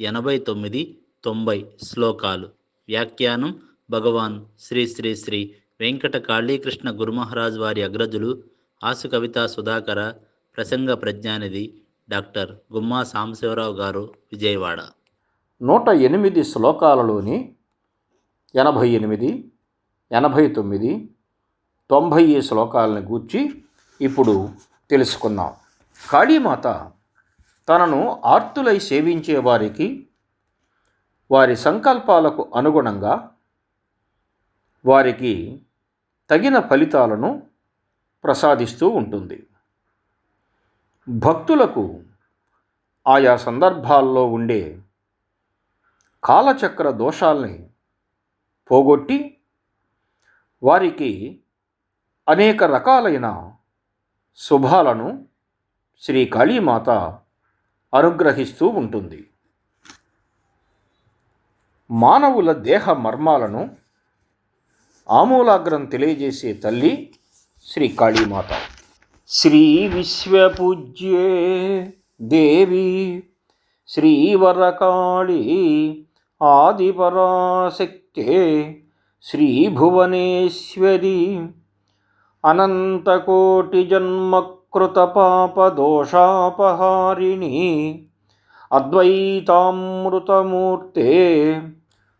ఎనభై తొమ్మిది తొంభై శ్లోకాలు. వ్యాఖ్యానం భగవాన్ శ్రీ శ్రీ శ్రీ వెంకట కాళీకృష్ణ గురుమహారాజ్ వారి అగ్రజులు ఆసు కవితా సుధాకర ప్రసంగ ప్రజ్ఞానిధి డాక్టర్ గుమ్మా సాంబశివరావు గారు విజయవాడ. నూట ఎనిమిది శ్లోకాలలోని ఎనభై ఎనిమిది ఎనభై తొమ్మిది తొంభై శ్లోకాలను గూర్చి ఇప్పుడు తెలుసుకుందాం. కాళీమాత తనను ఆర్తులై సేవించే వారికి వారి సంకల్పాలకు అనుగుణంగా వారికి తగిన ఫలితాలను ప్రసాదిస్తూ ఉంటుంది. భక్తులకు ఆయా సందర్భాల్లో ఉండే కాలచక్ర దోషాల్ని పోగొట్టి వారికి అనేక రకాలైన శుభాలను శ్రీ కాళీమాత అనుగ్రహిస్తూ ఉంటుంది. మానవుల దేహ మర్మాలను ఆమూలాగ్రం తెలియజేసే తల్లి శ్రీ కాళీమాత. శ్రీ విశ్వపూజ్యే దేవి శ్రీవరకాళి ఆదిపరాశక్తే శ్రీభువనేశ్వరి అనంతకోటి జన్మ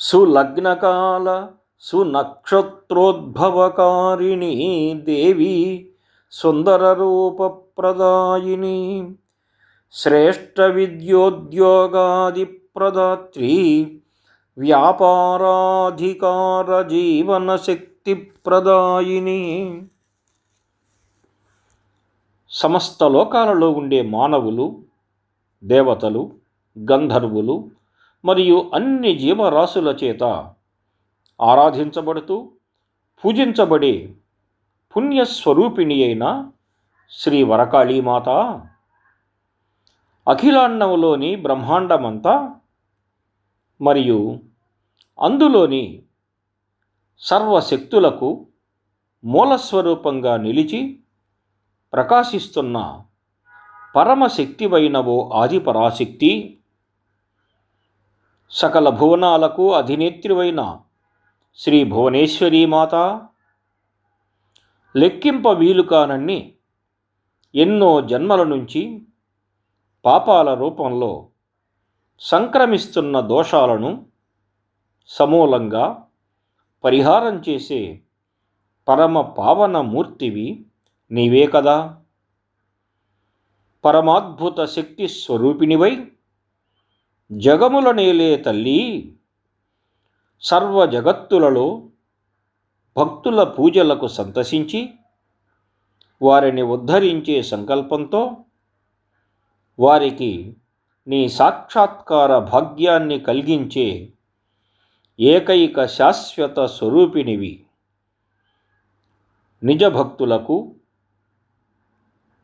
సులగ్నకాల సునక్షత్రోద్భవకారిణి దేవి సుందరరూపప్రదాయిని శ్రేష్ఠ విద్యోద్యోగాదిప్రదాత్రి వ్యాపారాధికార జీవనశక్తి ప్రదాయిని సమస్త లోకాలలో ఉండే మానవులు దేవతలు గంధర్వులు మరియు అన్ని జీవరాశుల చేత ఆరాధించబడుతూ పూజించబడే పుణ్యస్వరూపిణి అయిన శ్రీ వరకాళీమాత. అఖిలాండంలోని బ్రహ్మాండమంతా మరియు అందులోని సర్వశక్తులకు మూలస్వరూపంగా నిలిచి ప్రకాశిస్తున్న పరమశక్తివైనవో ఆదిపరాశక్తి సకల భువనాలకు అధినేత్రివైన శ్రీ భువనేశ్వరీ మాత లెక్కింప వీలు కానన్ని ఎన్నో జన్మల నుంచి పాపాల రూపంలో సంక్రమిస్తున్న దోషాలను సమూలంగా పరిహారం చేసే పరమ పావన మూర్తివి నీవే కదా? పరమాద్భుత శక్తి స్వరూపిణివై జగముల నేలే తల్లి. సర్వ జగత్తులలో భక్తుల పూజలకు సంతసించి వారిని ఉద్ధరించే సంకల్పంతో వారికి నీ సాక్షాత్కార భాగ్యాన్ని కలిగించే ఏకైక శాశ్వత స్వరూపిణివి నిజ భక్తులకు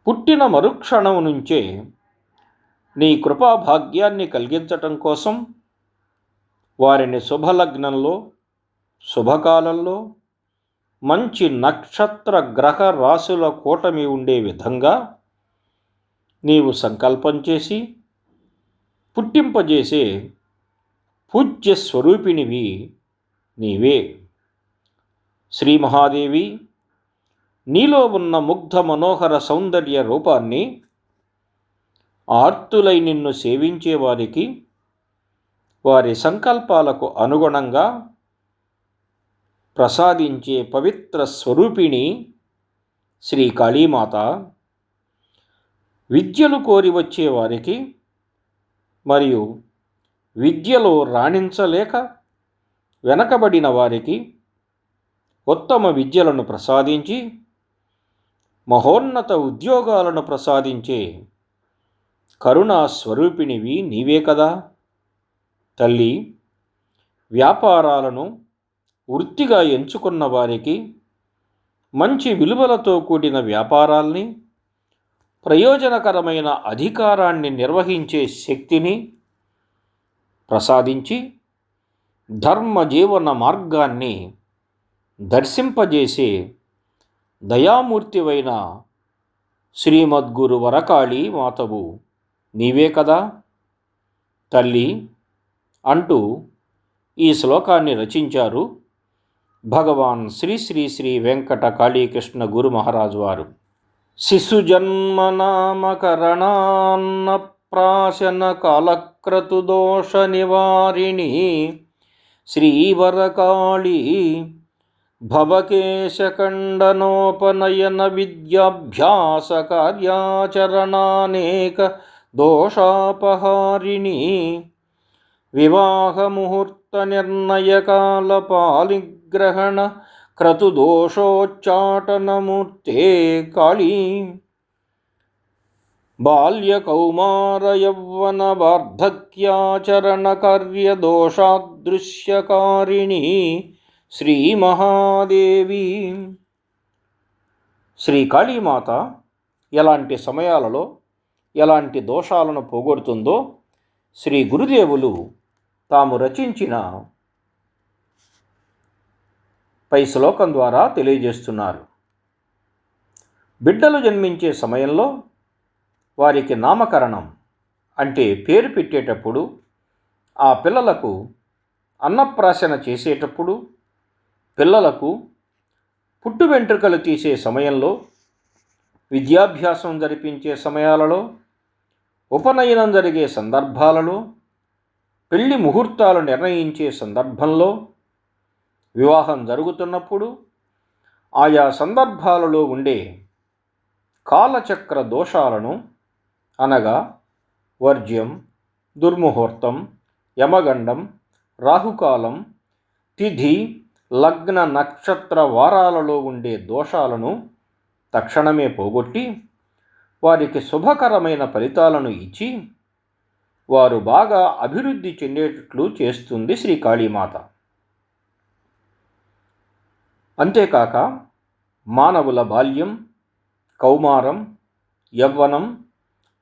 పుట్టిన మరుక్షణం నుంచే నీ కృపాభాగ్యాన్ని కలిగించటం కోసం వారిని శుభలగ్నంలో శుభకాలంలో మంచి నక్షత్ర గ్రహ రాశుల కూటమి ఉండే విధంగా నీవు సంకల్పం చేసి పుట్టింపజేసే పూజ్య స్వరూపిణివి నీవే. శ్రీ మహాదేవి నీలో ఉన్న ముగ్ధ మనోహర సౌందర్య రూపాన్ని ఆర్తులై నిన్ను సేవించే వారికి వారి సంకల్పాలకు అనుగుణంగా ప్రసాదించే పవిత్ర స్వరూపిణి శ్రీ కాళీమాత. విద్యలు కోరి వచ్చే వారికి మరియు విద్యలో రాణించలేక వెనకబడిన వారికి ఉత్తమ విద్యలను ప్రసాదించి మహోన్నత ఉద్యోగాలను ప్రసాదించే కరుణా స్వరూపిణివి నీవే కదా. తల్లి వ్యాపారాలను వృత్తిగా ఎంచుకున్న వారికి మంచి విలువలతో కూడిన వ్యాపారాల్ని ప్రయోజనకరమైన అధికారాన్ని నిర్వహించే శక్తిని ప్రసాదించి ధర్మ జీవన మార్గాన్ని దర్శింపజేసే దయామూర్తివైన శ్రీమద్గురు వరకాళి మాతవు నీవే కదా? తల్లి అంటూ ఈ శ్లోకాన్ని రచించారు భగవాన్ శ్రీ శ్రీ శ్రీ వెంకట కాళీకృష్ణ గురు మహారాజు వారు. శిశుజన్మనామకరణాన్న ప్రాశన కాలక్రతుదోష నివారిణి శ్రీవరకాళీ भवकेशखखण्डनोपनयनविद्याभ्यासकार्याचरणानेकदोषापहारिणि विवाहमुहूर्तनिर्णयकालपालिग्रहणक्रतुदोषोच्चाटनमूर्ते काली। बाल्यकौमारयौवनवार्धक्याचरणकार्यदोषादृश्यकारिणी। శ్రీ మహాదేవి శ్రీమహాదేవి. శ్రీ కాళీమాత ఎలాంటి సమయాలలో ఎలాంటి దోషాలను పోగొడుతుందో శ్రీ గురుదేవులు తాము రచించిన పై శ్లోకం ద్వారా తెలియజేస్తున్నారు. బిడ్డలు జన్మించే సమయంలో వారికి నామకరణం అంటే పేరు పెట్టేటప్పుడు ఆ పిల్లలకు అన్నప్రాశన చేసేటప్పుడు పిల్లలకు పుట్టు వెంట్రుకలు తీసే సమయంలో విద్యాభ్యాసం జరిపించే సమయాలలో ఉపనయనం జరిగే సందర్భాలలో పెళ్ళి ముహూర్తాలు నిర్ణయించే సందర్భంలో వివాహం జరుగుతున్నప్పుడు ఆయా సందర్భాలలో ఉండే కాలచక్ర దోషాలను అనగా వర్జ్యం దుర్ముహూర్తం యమగండం రాహుకాలం తిథి లగ్న నక్షత్ర వారాలలో ఉండే దోషాలను తక్షణమే పోగొట్టి వారికి శుభకరమైన ఫలితాలను ఇచ్చి వారు బాగా అభివృద్ధి చెందేటట్లు చేస్తుంది శ్రీ కాళీమాత అంతేకాక మానవుల బాల్యం కౌమారం యవ్వనం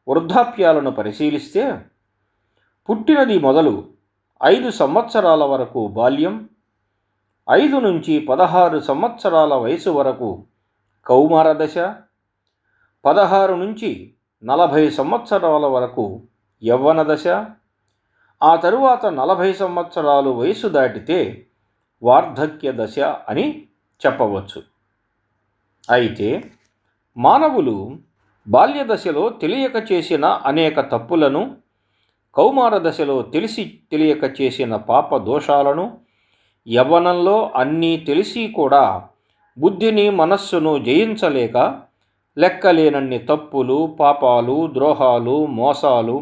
వృద్ధాప్యాలను పరిశీలిస్తే పుట్టినది మొదలు ఐదు సంవత్సరాల వరకు బాల్యం ఐదు నుంచి పదహారు సంవత్సరాల వయసు వరకు కౌమార దశ పదహారు నుంచి నలభై సంవత్సరాల వరకు యవ్వన దశ ఆ తరువాత నలభై సంవత్సరాలు వయసు దాటితే వార్ధక్య దశ అని చెప్పవచ్చు. అయితే మానవులు బాల్య దశలో తెలియక చేసిన అనేక తప్పులను కౌమార దశలో తెలిసి తెలియక చేసిన పాప దోషాలను యవ్వనంలో అన్నీ తెలిసి కూడా బుద్ధిని మనస్సును జయించలేక లెక్కలేనన్ని తప్పులు పాపాలు ద్రోహాలు మోసాలు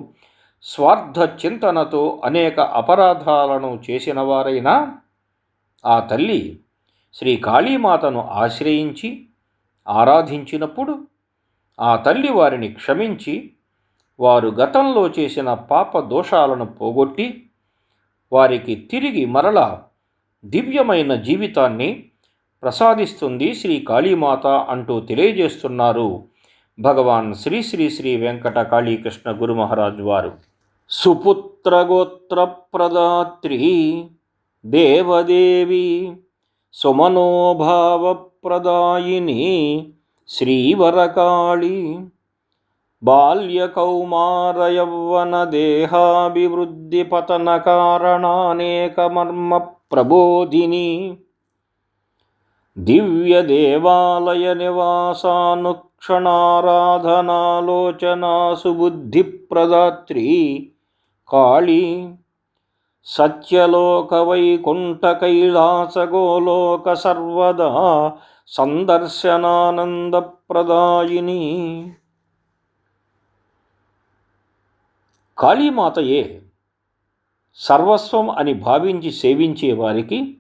స్వార్థ చింతనతో అనేక అపరాధాలను చేసిన వారైనా ఆ తల్లి శ్రీ కాళీమాతను ఆశ్రయించి ఆరాధించినప్పుడు ఆ తల్లి వారిని క్షమించి వారు గతంలో చేసిన పాప దోషాలను పోగొట్టి వారికి తిరిగి మరల దివ్యమైన జీవితాన్ని ప్రసాదిస్తుంది శ్రీ కాళీమాత అంటూ తెలియజేస్తున్నారు భగవాన్ శ్రీ శ్రీ శ్రీ వెంకట కాళీకృష్ణ గురు మహారాజ్ వారు. సుపుత్రగోత్ర ప్రదాత్రి దేవదేవి సుమనోభావప్రదాయిని శ్రీవరకాళి బాల్యకౌమారయవ్వన దేహాభివృద్ధి పతన కారణానేక మర్మ ప్రబోధిని. దివ్య దేవాలయ నివాసానుక్షణారాధనాలోచనా సుబుద్ధిప్రదాత్రి కాళీ. సత్యలోక వైకుంఠ కైలాస సర్వదా సందర్శనానందప్రదాయిని కాళీమాతయే సర్వస్వం అని భావించి సేవించే వారికి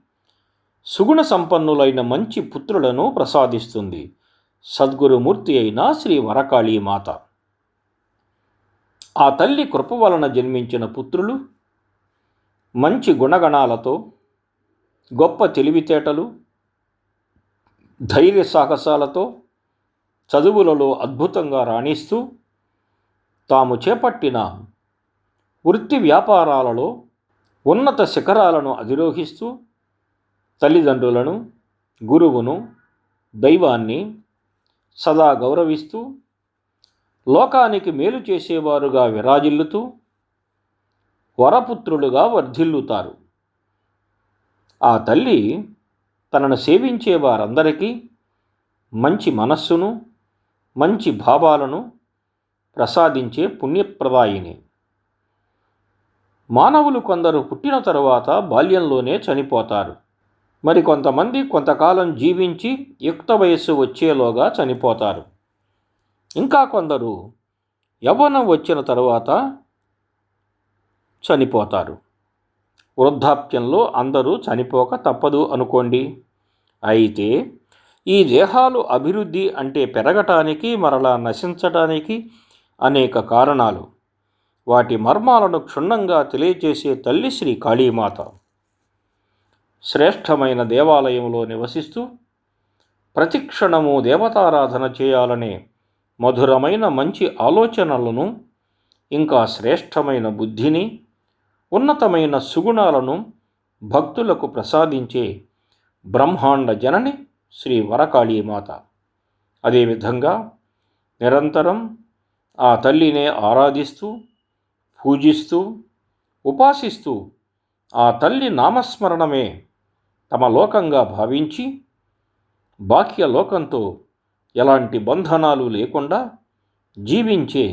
సుగుణ సంపన్నులైన మంచి పుత్రులను ప్రసాదిస్తుంది. సద్గురుమూర్తి అయిన శ్రీ వరకాళీమాత ఆ తల్లి కృప వలన జన్మించిన పుత్రులు మంచి గుణగణాలతో గొప్ప తెలివితేటలు ధైర్య సాహసాలతో చదువులలో అద్భుతంగా రాణిస్తూ తాము చేపట్టిన వృత్తి వ్యాపారాలలో ఉన్నత శిఖరాలను అధిరోహిస్తూ తల్లిదండ్రులను గురువును దైవాన్ని సదా గౌరవిస్తూ లోకానికి మేలు చేసేవారుగా విరాజిల్లుతూ వరపుత్రులుగా వర్ధిల్లుతారు. ఆ తల్లి తనను సేవించే వారందరికీ మంచి మనస్సును మంచి భావాలను ప్రసాదించే పుణ్యప్రదాయిని. మానవులు కొందరు పుట్టిన తరువాత బాల్యంలోనే చనిపోతారు. మరి కొంతమంది కొంతకాలం జీవించి యుక్త వయస్సు వచ్చేలోగా చనిపోతారు. ఇంకా కొందరు యవ్వనం వచ్చిన తరువాత చనిపోతారు. వృద్ధాప్యంలో అందరూ చనిపోక తప్పదు అనుకోండి. అయితే ఈ దేహాలు అభివృద్ధి అంటే పెరగటానికి మరలా నశించటానికి అనేక కారణాలు. వాటి మర్మాలను క్షుణ్ణంగా తెలియచేసే తల్లి శ్రీ కాళీమాత. శ్రేష్టమైన దేవాలయంలో నివసిస్తూ ప్రతిక్షణము దేవతారాధన చేయాలనే మధురమైన మంచి ఆలోచనలను ఇంకా శ్రేష్టమైన బుద్ధిని ఉన్నతమైన సుగుణాలను భక్తులకు ప్రసాదించే బ్రహ్మాండ జనని శ్రీ వరకాళీమాత. అదేవిధంగా నిరంతరం ఆ తల్లినే ఆరాధిస్తూ పూజిస్తూ ఉపాసిస్తూ ఆ తల్లి నామస్మరణమే తమ లోకంగా భావించి బాహ్య లోకంతో ఎలాంటి బంధనాలు లేకుండా జీవించే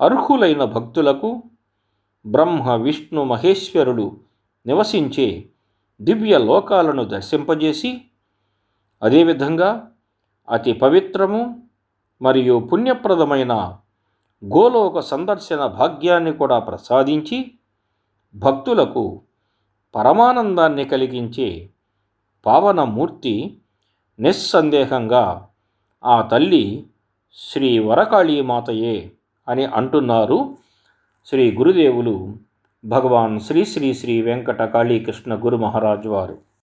అర్హులైన భక్తులకు బ్రహ్మ విష్ణు మహేశ్వరుడు నివసించే దివ్య లోకాలను దర్శింపజేసి అదేవిధంగా అతి పవిత్రము మరియు పుణ్యప్రదమైన గోలోక సందర్శన భాగ్యాన్ని కూడా ప్రసాదించి భక్తులకు పరమానందాన్ని కలిగించే పావనమూర్తి నిస్సందేహంగా ఆ తల్లి శ్రీ వరకాళీమాతయే అని అంటున్నారు శ్రీ గురుదేవులు భగవాన్ శ్రీ శ్రీ శ్రీ వెంకట కాళీకృష్ణ గురు మహారాజు వారు.